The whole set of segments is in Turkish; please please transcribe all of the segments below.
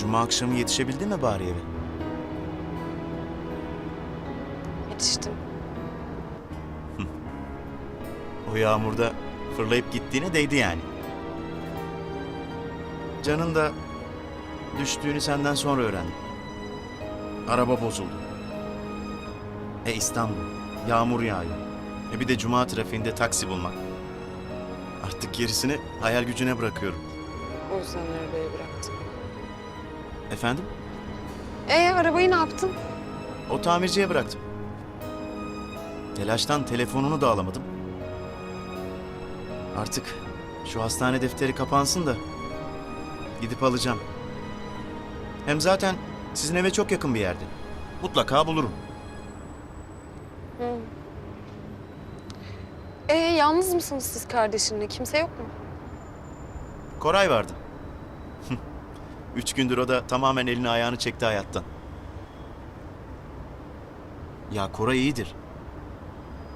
Cuma akşamı yetişebildin mi bari eve? Yetiştim. O yağmurda fırlayıp gittiğine değdi yani. Canın da düştüğünü senden sonra öğrendim. Araba bozuldu. E İstanbul, yağmur yağıyor. E bir de cuma trafiğinde taksi bulmak. Artık gerisini hayal gücüne bırakıyorum. O yüzden arabayı bıraktım. Efendim? Ee arabayı ne yaptın? O tamirciye bıraktım. Telaştan telefonunu da alamadım. Artık şu hastane defteri kapansın da gidip alacağım. Hem zaten sizin eve çok yakın bir yerde. Mutlaka bulurum. Ee yalnız mısınız siz kardeşinle? Kimse yok mu? Koray vardı. Üç gündür o da tamamen elini ayağını çekti hayattan. Ya Koray iyidir.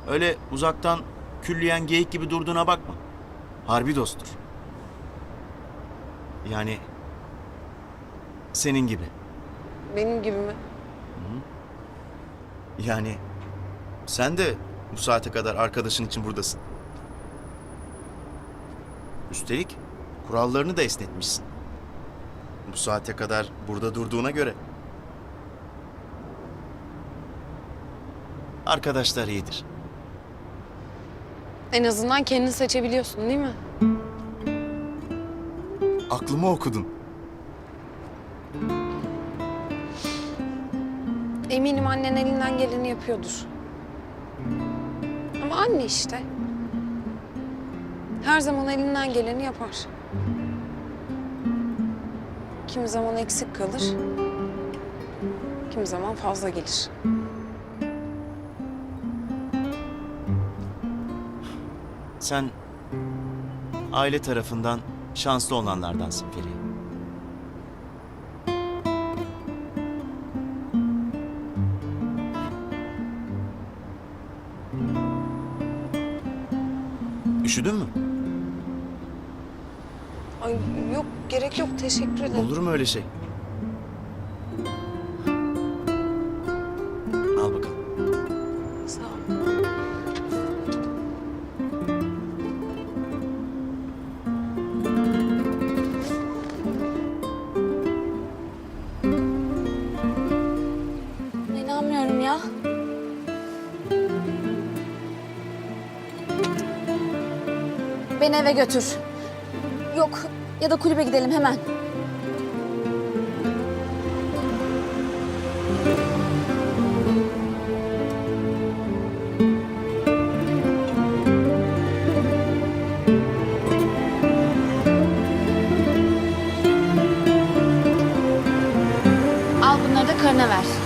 Öyle uzaktan külliyen geyik gibi durduğuna bakma. Harbi dosttur. Yani senin gibi. Benim gibi mi? Yani sen de bu saate kadar arkadaşın için buradasın. Üstelik kurallarını da esnetmişsin. Bu saate kadar burada durduğuna göre. Arkadaşlar iyidir. En azından kendini seçebiliyorsun değil mi? Aklımı okudun. Eminim annen elinden geleni yapıyordur. Ama anne işte. Her zaman elinden geleni yapar. Kimi zaman eksik kalır. Kimi zaman fazla gelir. Sen aile tarafından şanslı olanlardansın Feriha. Üşüdün mü? Gerek yok teşekkür ederim. Olur mu öyle şey? Al bakalım. Sağ ol. İnanmıyorum ya. Beni eve götür. Yok ya da kulübe gidelim hemen. Al bunları da karına ver.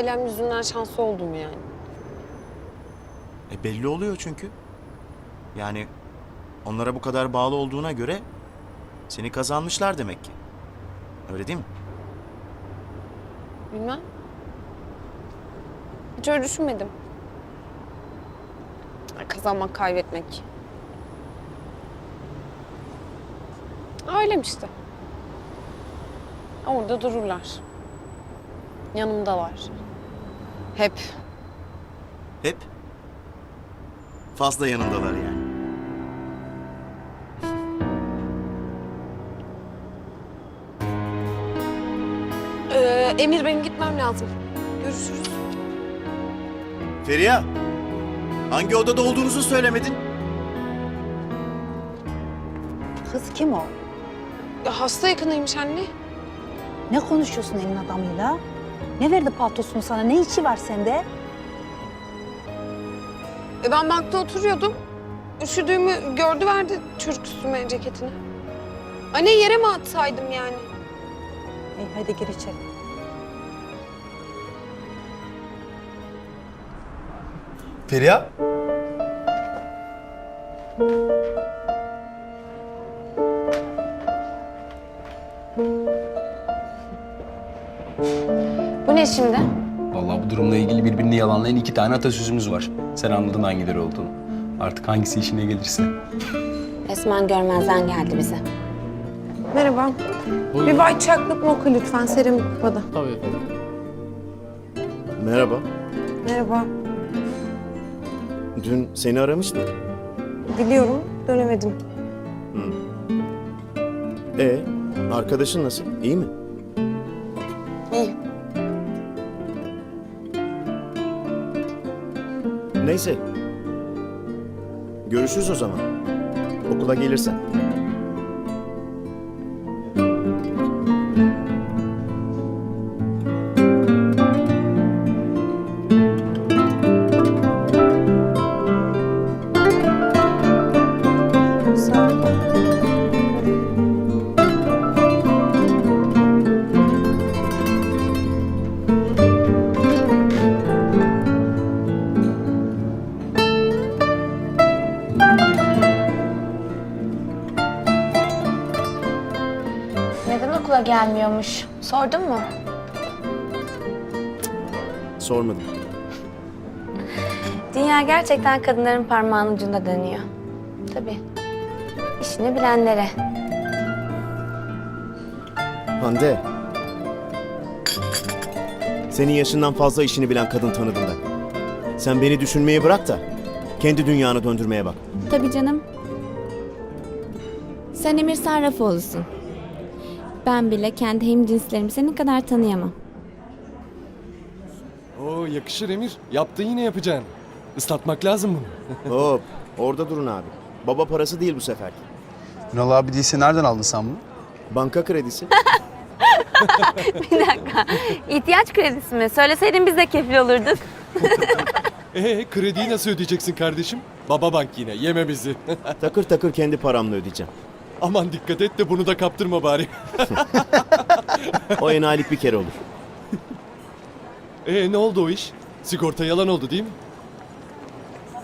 Ailem yüzünden şanslı oldum yani. E belli oluyor çünkü. Yani onlara bu kadar bağlı olduğuna göre seni kazanmışlar demek ki. Öyle değil mi? Bilmem. Hiç öyle düşünmedim. Kazanmak, kaybetmek. Ailem işte. Orada dururlar. Yanımdalar. Hep. Hep? Fazla yanındalar yani. Ee, Emir benim gitmem lazım. Görüşürüz. Feriha, hangi odada olduğunuzu söylemedin? Kız kim o? Ya hasta yakınıymış anne. Ne konuşuyorsun elin adamıyla? Ne verdi paltosunu sana? Ne içi var sende? E ben bankta oturuyordum. Üşüdüğümü gördü verdi çocuk üstüme ceketini. Anne yere mi atsaydım yani? İyi hadi gir içeri. Feriha? Ne şimdi? Vallahi bu durumla ilgili birbirini yalanlayan iki tane atasözümüz var. Sen anladın hangileri olduğunu. Artık hangisi işine gelirse. Resmen görmezden geldi bize. Merhaba. Bir white chocolate mocha lütfen seramik kupada. Merhaba. Merhaba. Dün seni aramıştım. Biliyorum dönemedim. E, arkadaşın nasıl? İyi mi? İyi. Neyse. Görüşürüz o zaman. Okula gelirsen. Okula gelmiyormuş? Sordun mu? Sormadım. Dünya gerçekten kadınların parmağının ucunda dönüyor. Tabii. İşini bilenlere. Hande. Senin yaşından fazla işini bilen kadın tanıdım ben. Sen beni düşünmeyi bırak da kendi dünyanı döndürmeye bak. Tabii canım. Sen Emir Sarrafoğlu'sun. Ben bile kendi hemcinslerimi senin kadar tanıyamam. Oo yakışır Emir. Yaptın yine yapacaksın. Islatmak lazım bunu. Hop, orada durun abi. Baba parası değil bu sefer. Ünal abi değilse nereden aldın sen bunu? Banka kredisi. Bir dakika. İhtiyaç kredisi mi? Söyleseydin biz de kefil olurduk. Ee krediyi nasıl ödeyeceksin kardeşim? Baba bank yine yeme bizi. takır takır kendi paramla ödeyeceğim. Aman dikkat et de bunu da kaptırma bari. O enayilik bir kere olur. Ee ne oldu o iş? Sigorta yalan oldu değil mi?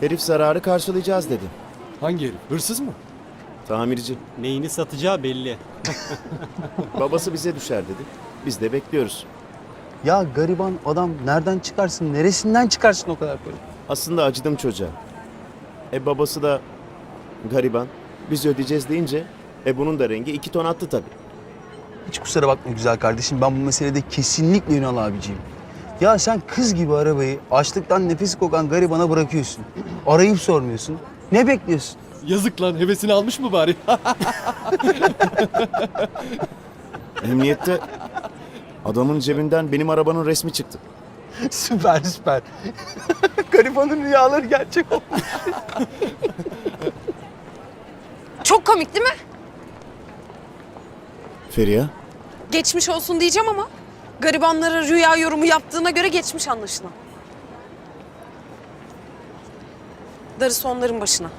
Herif zararı karşılayacağız dedi. Hangi herif? Hırsız mı? Tamirci. Neyini satacağı belli. Babası bize düşer dedi. Biz de bekliyoruz. Ya gariban adam nereden çıkarsın, neresinden çıkarsın o kadar para? Aslında acıdım çocuğa. E babası da gariban. Biz ödeyeceğiz deyince e bunun da rengi iki ton attı tabii. Hiç kusura bakma güzel kardeşim. Ben bu meselede kesinlikle Ünal abiciyim. Ya sen kız gibi arabayı açlıktan nefesi kokan garibana bırakıyorsun. Arayıp sormuyorsun. Ne bekliyorsun? Yazık lan hevesini almış mı bari? Emniyette adamın cebinden benim arabanın resmi çıktı. süper süper. Garibanın rüyaları gerçek oldu. Çok komik değil mi? Feriha, Geçmiş olsun diyeceğim ama garibanlara rüya yorumu yaptığına göre geçmiş anlaşılan. Darısı onların başına.